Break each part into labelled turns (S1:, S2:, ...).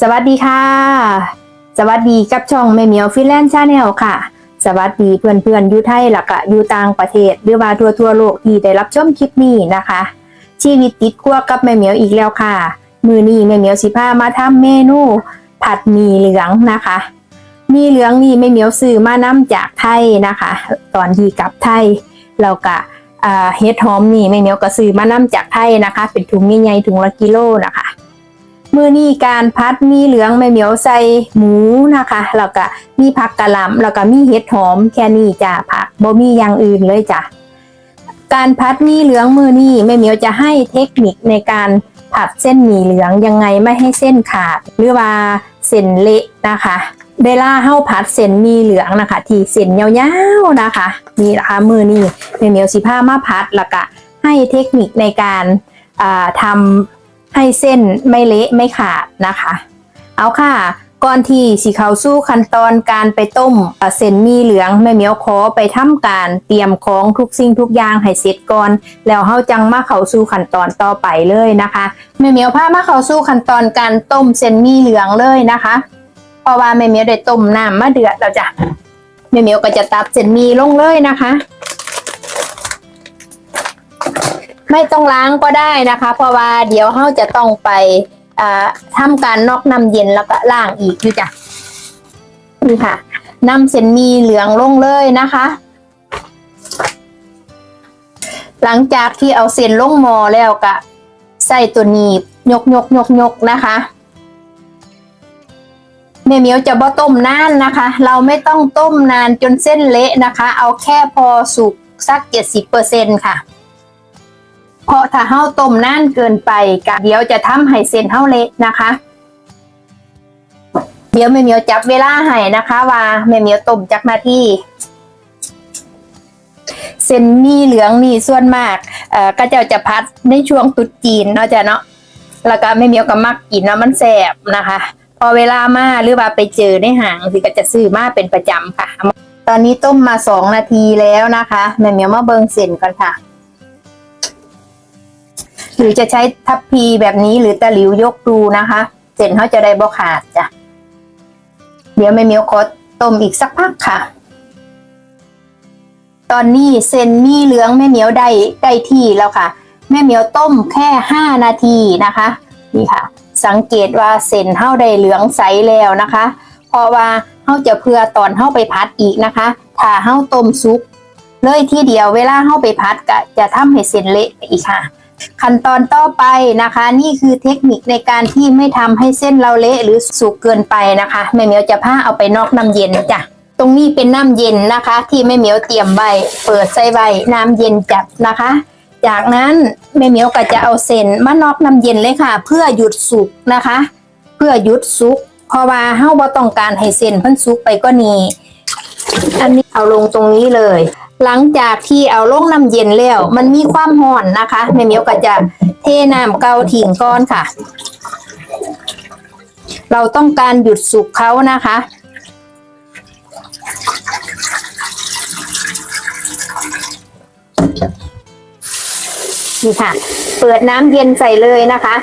S1: สวัสดีค่ะ สวัสดีกับช่องแม่เมียวฟินแลนด์ชาแนลค่ะ สวัสดีเพื่อนๆอยู่ไทยและก็อยู่ต่างประเทศหรือว่าทั่วทั่วโลกที่ได้รับชมคลิปนี้นะคะ ชีวิตติดกัวกับแม่เมียวอีกแล้วค่ะ มือนี้แม่เมียวสิพามาทำเมนูผัดหมี่เหลืองนะคะ มีเหลืองนี่แม่เมียวซื้อมานํจากไทยนะคะ ตอนที่กลับไทยเราก็อ่าเฮ็ดหอมนี่แม่เมียวก็ซื้อมานํจากไทยนะคะ เป็นถุงใหญ่ๆถุงละกิโลนะคะ มือนี้การพัดมีเหลืองแม่เหมียวใส่หมูนะคะแล้วก็มีผักกะหล่ำแล้วก็มีเห็ดหอมแค่นี้จ้ะผักบ่มีอย่างอื่นเลยจ้ะการพัดมีเหลืองมือนี้แม่เหมียวจะให้เทคนิคในการผัดเส้นหมี่เหลืองยังไงไม่ให้เส้นขาด หรือว่าเส้นเละนะคะเวลาเฮาผัดเส้นมีเหลืองนะคะ ที่เส้นยาวๆนะคะนี่นะคะมือนี้แม่เหมียวสิผ้ามาพัดแล้วก็ให้เทคนิคในการอ่าทำ ให้เส้นไม่เละไม่ขาดนะคะ เอาค่ะ ก่อนที่สิเขาสู้ขั้นตอนการไปต้มเส้นมีเหลืองแม่เมียวขอไปทำการเตรียมของทุกสิ่งทุกอย่างให้เสร็จก่อน แล้วเฮาจังมาเขาสู่ขั้นตอนต่อไปเลยนะคะแม่เมียวพามาเขาสู่ขั้นตอนการต้มเส้นมีเหลืองเลยนะคะ เพราะว่าแม่เมียวได้ต้มน้ำมาเดือดแล้วจ้ะแม่เมียวก็จะตักเส้นมีลงเลยนะคะ ไม่ต้องล้างก็ได้นะคะ เพราะว่าเดี๋ยวเราจะต้องไปอ่าทำการนอกน้ำเย็นแล้วก็ล้างอีกด้วยจ้ะนี่ค่ะนำเส้นมีเหลืองลงเลยนะคะ หลังจากที่เอาเส้นลงหมอแล้วก็ใส่ตัวหนีบยกยกยกยกนะคะแม่เมียวจะบ่ต้มนานนะคะ เราไม่ต้องต้มนานจนเส้นเละนะคะ เอาแค่พอสุกสักเจ็ดสิบเปอร์เซ็นค่ะ เพราะถ้าเฮาต้มนานเกินไปกะเดี๋ยวจะทำให้เส้นเฮาเละนะคะ เดี๋ยวแม่เหมียวจับเวลาให้นะคะว่าแม่เหมียวต้มจักนาทีเส้นหมีเหลืองนี่ส่วนมากเอ่อก็เจ้าจะพัดในช่วงตรุษจีนเนาะจ้ะเนาะแล้วก็แม่เหมียวก็มักกินเนาะมันแสบนะคะ พอเวลามาหรือว่าไปเจอในห้างสิก็จะซื้อมาเป็นประจำค่ะ ตอนนี้ต้มมาสองนาทีแล้วนะคะแม่เหมียวมาเบิงเส้นก่อนค่ะ หรือจะใช้ทัพพีแบบนี้หรือตะหลิวยกดูนะคะ เส้นเขาจะได้บ่ขาดจ้ะ เดี๋ยวแม่เมียวขอต้มอีกสักพักค่ะ ตอนนี้เส้นมี่เหลืองแม่เมียวได้ได้ที่แล้วค่ะ แม่เมียวต้มแค่ห้านาทีนะคะ นี่ค่ะ สังเกตว่าเส้นเฮาได้เหลืองใสแล้วนะคะ เพราะว่าเฮาจะเพื่อตอนเฮาไปพัดอีกนะคะ ถ้าเฮาต้มซุปเลยที่เดียวเวลาเฮาไปพัดก็จะทำให้เส้นเละอีกค่ะ ขั้นตอนต่อไปนะคะ นี่คือเทคนิคในการที่ไม่ทำให้เส้นเราเละหรือสุกเกินไปนะคะแม่เหมียวจะผ้าเอาไปนอกน้ำเย็นจ้ะตรงนี้เป็นน้ำเย็นนะคะ ที่แม่เหมียวเตรียมไว้เปิดใส่ไว้น้ำเย็นจัดนะคะ จากนั้นแม่เหมียวก็จะเอาเส้นมานอกน้ำเย็นเลยค่ะ เพื่อหยุดสุกนะคะ เพื่อหยุดสุกเพราะว่าเฮาบ่ต้องการให้เส้นพิ่นสุกไปก็นี้อันนี้เอาลงตรงนี้เลย หลังจากที่เอาลงน้ำเย็นแล้ว มันมีความร้อนนะคะแม่เมียวก็จะเทน้ำเกาถิงก้อนค่ะ เราต้องการหยุดสุกเขานะคะ นี่ค่ะ เปิดน้ำเย็นใส่เลยนะคะ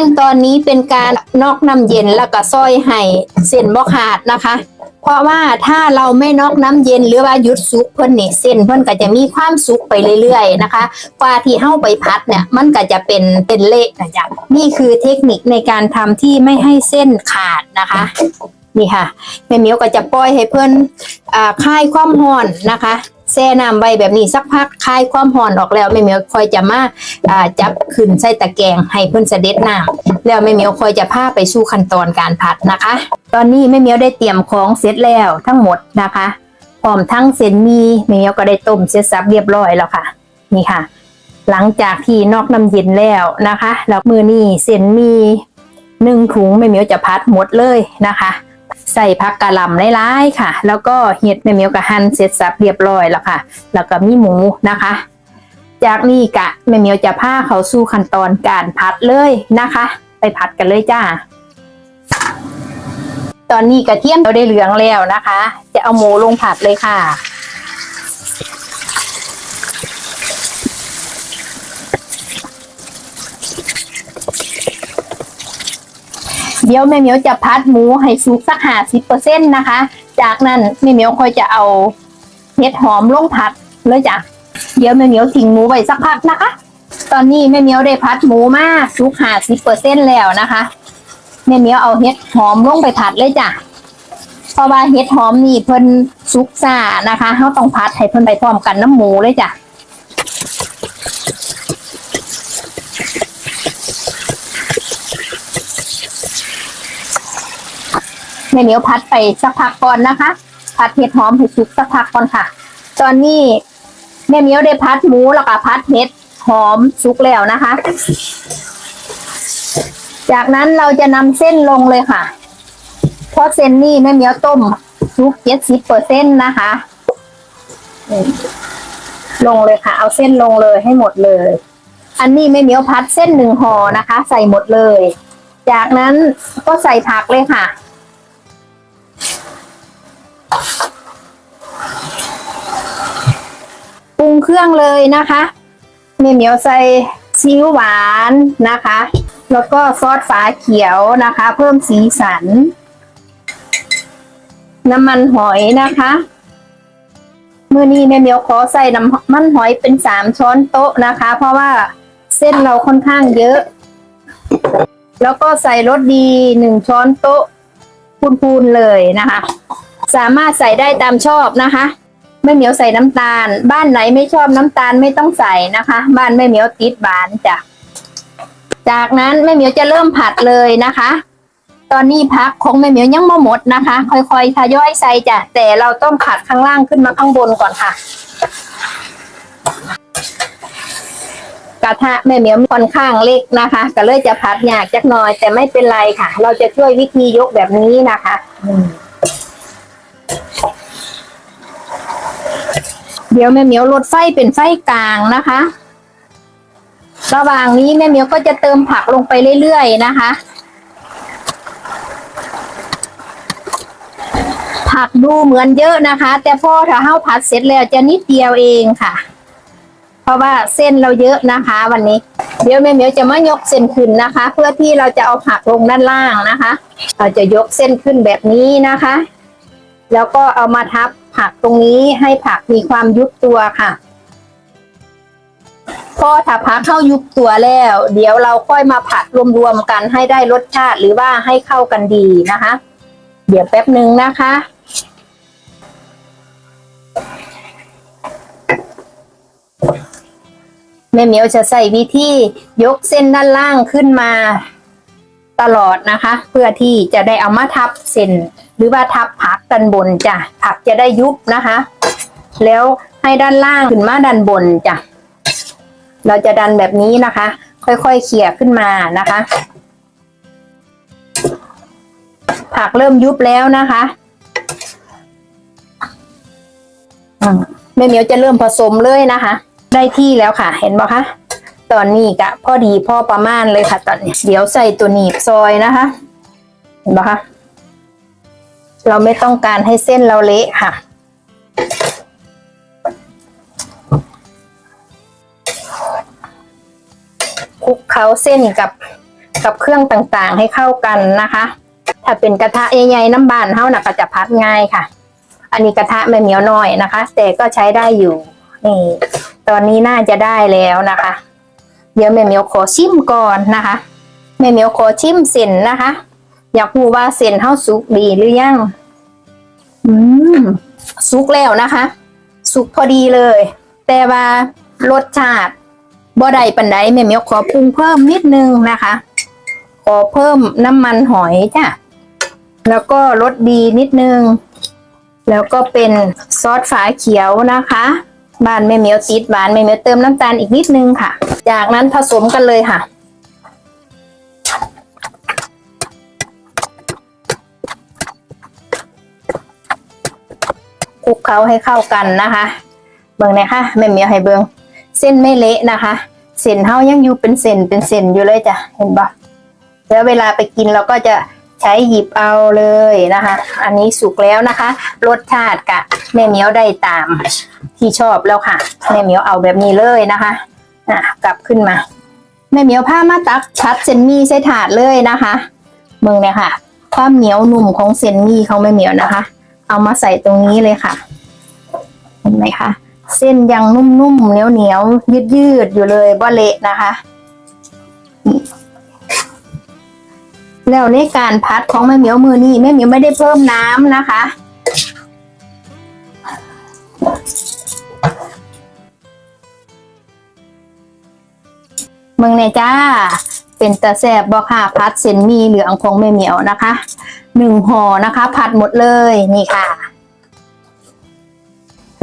S1: ขั้นตอนนี้เป็นการนอกน้ำเย็นแล้วก็ซอยให้เส้นบ่ขาดนะคะ เพราะว่าถ้าเราไม่นอกน้ำเย็นหรือว่าหยุดสุกเพิ่นนี่เส้นเพิ่นก็จะมีความสุกไปเรื่อยๆนะคะกว่าที่เฮาไปพัดเนี่ยมันก็จะเป็นเป็นเละนะจ๊ะนี่คือเทคนิคในการทำที่ไม่ให้เส้นขาดนะคะนี่ค่ะแม่เมียวก็จะปล่อยให้เพิ่นอ่าคลายความร้อนนะคะ แช่น้ำไว้แบบนี้สักพักคลายความร้อนออกแล้วแม่เหมียวคอยจะมาจับขึ้นใส่ตะแกรงให้เพิ่นเสด็จน้ำแล้วแม่เหมียวคอยจะพาไปสู่ขั้นตอนการผัดนะคะ ตอนนี้แม่เหมียวได้เตรียมของเสร็จแล้วทั้งหมดนะคะพร้อมทั้งเส้นมีแม่เหมียวก็ได้ต้มเสร็จสับเรียบร้อยแล้วค่ะ นี่ค่ะ หลังจากที่นอกน้ำเย็นแล้วนะคะ แล้วมือนี้เส้นมีหนึ่งถุงแม่เหมียวจะพัดหมดเลยนะคะ ใส่ผักกะหล่ำหลายๆค่ะ แล้วก็เห็ดแม่เมียวกะหั่นเสร็จสับเรียบร้อยแล้วค่ะ แล้วก็มีหมูนะคะ จากนี้กะแม่เมียวจะพาเขาสู่ขั้นตอนการผัดเลยนะคะ ไปผัดกันเลยจ้า ตอนนี้กระเทียมเราได้เหลืองแล้วนะคะ จะเอาหมูลงผัดเลยค่ะ เดี๋ยวแม่เหมียวจะพัดหมูให้สุกสักห้าสิบเปอร์เซ็นต์นะคะ จากนั้นแม่เหมียวค่อยจะเอาเห็ดหอมลงผัดเลยจ้ะ เดี๋ยวแม่เหมียวทิ้งหมูไว้สักพักนะคะ ตอนนี้แม่เหมียวได้พัดหมูมาสุกห้าสิบเปอร์เซ็นต์แล้วนะคะแม่เหมียวเอาเห็ดหอมลงไปผัดเลยจ้ะเพราะว่าเห็ดหอมนี่เพิ่นสุกซ่านะคะเขาต้องพัดให้เพิ่นไปพร้อมกันน้ำหมูเลยจ้ะ ม่เหนียวพัดไปสักพักก่อนนะคะ พัดเห็ดหอมให้สุกสักพักก่อนค่ะ ตอนนี้แม่เหมียวได้พัดหมูแล้วก็พัดเห็ดหอมสุกแล้วนะคะ จากนั้นเราจะนำเส้นลงเลยค่ะ เพราะเส้นนี่แม่เหมียวต้มสุกเจ็ดสิบเปอร์เซ็นต์นะคะ ลงเลยค่ะ เอาเส้นลงเลยให้หมดเลย อันนี้แม่เหมียวพัดเส้นหนึ่งห่อนะคะ ใส่หมดเลย จากนั้นก็ใส่ผักเลยค่ะ ปรุงเครื่องเลยนะคะแม่เหมียวใส่ซีอิ๊วหวานนะคะ แล้วก็ซอสฝาเขียวนะคะ เพิ่มสีสัน น้ำมันหอยนะคะเมื่อนี้แม่เมียวขอใส่น้ำมันหอยเป็นสามช้อนโต๊ะนะคะ เพราะว่าเส้นเราค่อนข้างเยอะ แล้วก็ใส่รสดีหนึ่งช้อนโต๊ะพูนๆเลยนะคะ สามารถใส่ได้ตามชอบนะคะแม่เหมียวใส่น้ำตาล บ้านไหนไม่ชอบน้ำตาลไม่ต้องใส่นะคะ บ้านแม่เหมียวติดหวานจ้ะจากนั้นแม่เหมียวจะเริ่มผัดเลยนะคะ ตอนนี้พักของแม่เหมียวยังไม่หมดนะคะ ค่อยๆทยอยใส่จ้ะแต่เราต้องผัดข้างล่างขึ้นมาข้างบนก่อนค่ะ กระทะแม่เหมียวค่อนข้างเล็กนะคะ ก็เลยจะผัดยากจักหน่อยแต่ไม่เป็นไรค่ะ เราจะช่วยวิธียกแบบนี้นะคะอืม เดี๋ยวแม่เหมียวลดไฟเป็นไฟกลางนะคะ ระหว่างนี้แม่เหมียวก็จะเติมผักลงไปเรื่อยๆนะคะ ผักดูเหมือนเยอะนะคะ แต่พอถ้าเห้าผัดเสร็จแล้วจะนิดเดียวเองค่ะ เพราะว่าเส้นเราเยอะนะคะ วันนี้ เดี๋ยวแม่เหมียวจะมายกเส้นขึ้นนะคะ เพื่อที่เราจะเอาผักลงด้านล่างนะคะ เราจะยกเส้นขึ้นแบบนี้นะคะ แล้วก็เอามาทับ ผักตรงนี้ให้ผักมีความยุบตัวค่ะ พอถ้าผักเข้ายุบตัวแล้ว เดี๋ยวเราค่อยมาผัดรวมๆกันให้ได้รสชาติหรือว่าให้เข้ากันดีนะคะ เดี๋ยวแป๊บหนึ่งนะคะแม่เหมียวจะใส่วิธียกเส้นด้านล่างขึ้นมาตลอดนะคะ เพื่อที่จะได้เอามาทับเส้น หรือว่าทับผักด้านบนจ้ะผักจะได้ยุบนะคะ แล้วให้ด้านล่างขึ้นมาด้านบนจ้ะเราจะดันแบบนี้นะคะ ค่อยๆเขี่ยขึ้นมานะคะ ผักเริ่มยุบแล้วนะคะแม่เหมียวจะเริ่มผสมเลยนะคะ ได้ที่แล้วค่ะ เห็นไหมคะตอนนี้กะพอดีพ่อประมาณเลยค่ะ ตอนนี้เดี๋ยวใส่ตัวหนีบซอยนะคะ เห็นไหมคะ เราไม่ต้องการให้เส้นเราเละค่ะ คลุกเคล้าเส้นกับกับเครื่องต่างๆให้เข้ากันนะคะ ถ้าเป็นกระทะใหญ่ๆน้ำบานเท่านะก็จะพัดง่ายค่ะ อันนี้กระทะไม่เหนียวน้อยนะคะ แต่ก็ใช้ได้อยู่นี่ตอนนี้น่าจะได้แล้วนะคะ เดี๋ยวแม่เมียวขอชิมก่อนนะคะแม่เมียวขอชิมเส้นนะคะ อยากรู้ว่าเส้นเท่าสุกดีหรือยัง อืมสุกแล้วนะคะ สุกพอดีเลย แต่ว่ารสชาติบ่ได้ปันไดแม่เมียวขอปรุงเพิ่มนิดนึงนะคะ ขอเพิ่มน้ำมันหอยจ้ะ แล้วก็รสดีนิดนึง แล้วก็เป็นซอสฝาเขียวนะคะบ้านแม่เมียวติดหวานแม่เมียวเติมน้ำตาลอีกนิดนึงค่ะ จากนั้นผสมกันเลยค่ะ ลุกเคล้าให้เข้ากันนะคะเบิ่งนี่ยค่ะแม่เมียวให้เบิ่งเส้นไม่เละนะคะเส้นเฮายังอยู่เป็นเส้นเป็นเส้นอยู่เลยจ้ะเห็นปะแล้วเวลาไปกินเราก็จะใช้หยิบเอาเลยนะคะ อันนี้สุกแล้วนะคะ รสชาติกะแม่เมียวได้ตามที่ชอบแล้วค่ะแม่เมียวเอาแบบนี้เลยนะคะอะกลับขึ้นมาแม่เหมียวผ้ามาตักชัดเส้นมี่ใส่ถาดเลยนะคะเมืองเนี่ยค่ะ ความเหนียวหนุ่มของเส้นมี่ของแม่เหมียวนะคะ เอามาใส่ตรงนี้เลยค่ะ เห็นไหมคะเส้นยังนุ่มๆเหนียวเหนียวยืดยืดๆอยู่เลยบ่เละนะคะ แล้วในการพัดของแม่เหมียวมือนี่แม่เหมียวไม่ได้เพิ่มน้ำนะคะ เมืองเนี่ยจ้า เป็นตะแสบบอกค่ะพัดเส้นมีเหลืองของแม่เหมียวนะคะ หนึ่งห่อนะคะพัดหมดเลยนี่ค่ะ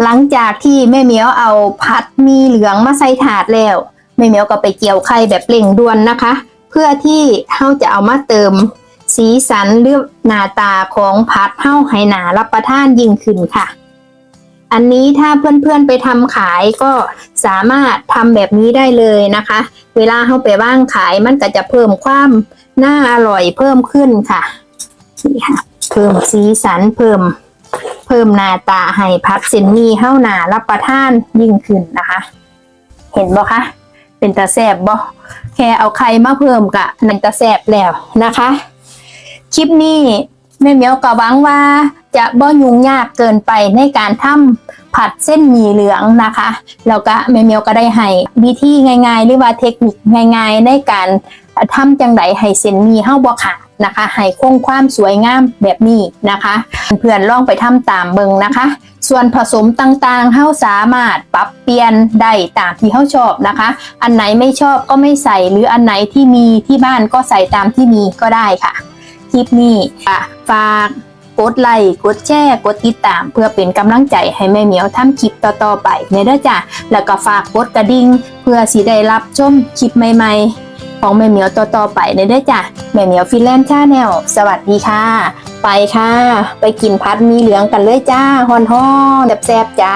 S1: หลังจากที่แม่เมียวเอาพัดมีเหลืองมาใส่ถาดแล้วแม่เมียวก็ไปเกี่ยวไข่แบบเร่งด่วนนะคะ เพื่อที่เราจะเอามาเติมสีสันหรือหน้าตาของพัดเฮ้าให้หนารับประทานยิ่งขึ้นค่ะ อันนี้ถ้าเพื่อนๆไปทำขายก็สามารถทำแบบนี้ได้เลยนะคะ เวลาเขาไปว่างขายมันก็จะเพิ่มความน่าอร่อยเพิ่มขึ้นค่ะ นี่ค่ะเพิ่มสีสันเพิ่ม เพิ่มหน้าตาให้พักเซนนี่เข้าหนารับประทานยิ่งขึ้นนะคะ เห็นบ่คะเป็นตาแซบบ่แค่เอาไข่มาเพิ่มกะนันตาแซบแล้วนะคะ คลิปนี้แม่เหมียวก็หวังว่าจะบ่ยุ่งยากเกินไปในการทำผัดเส้นหมี่เหลืองนะคะแล้วก็แม่เมียวก็ได้ให้วิธีง่าย ๆ หรือว่าเทคนิคง่าย ๆ ในการทำจังไดให้เส้นหมี่เฮาบ่ขาด นะคะให้คงความสวยงามแบบนี้นะคะ เพื่อนๆลองไปทำตามเบิงนะคะ ส่วนผสมต่างๆเฮาสามารถปรับเปลี่ยนได้ตามที่เฮาชอบนะคะ อันไหนไม่ชอบก็ไม่ใส่หรืออันไหนที่มีที่บ้านก็ใส่ตามที่มีก็ได้ค่ะ คลิปนี้ฝากกดไลค์กดแชร์กดติดตาม เพื่อเป็นกำลังใจให้แม่เหมียวทำคลิปต่อๆไปในเด้อจ้ะแล้วก็ฝากกดกระดิ่งเพื่อสิได้รับชมคลิปใหม่ ๆ ของแม่เหมียวต่อๆไปในได้จ้ะแม่เหมียวฟินแลนด์ชาแนลสวัสดีค่ะ ไปค่ะ ไปกินพัดมีเหลืองกันเลยจ้าฮอนๆแซบๆจ้า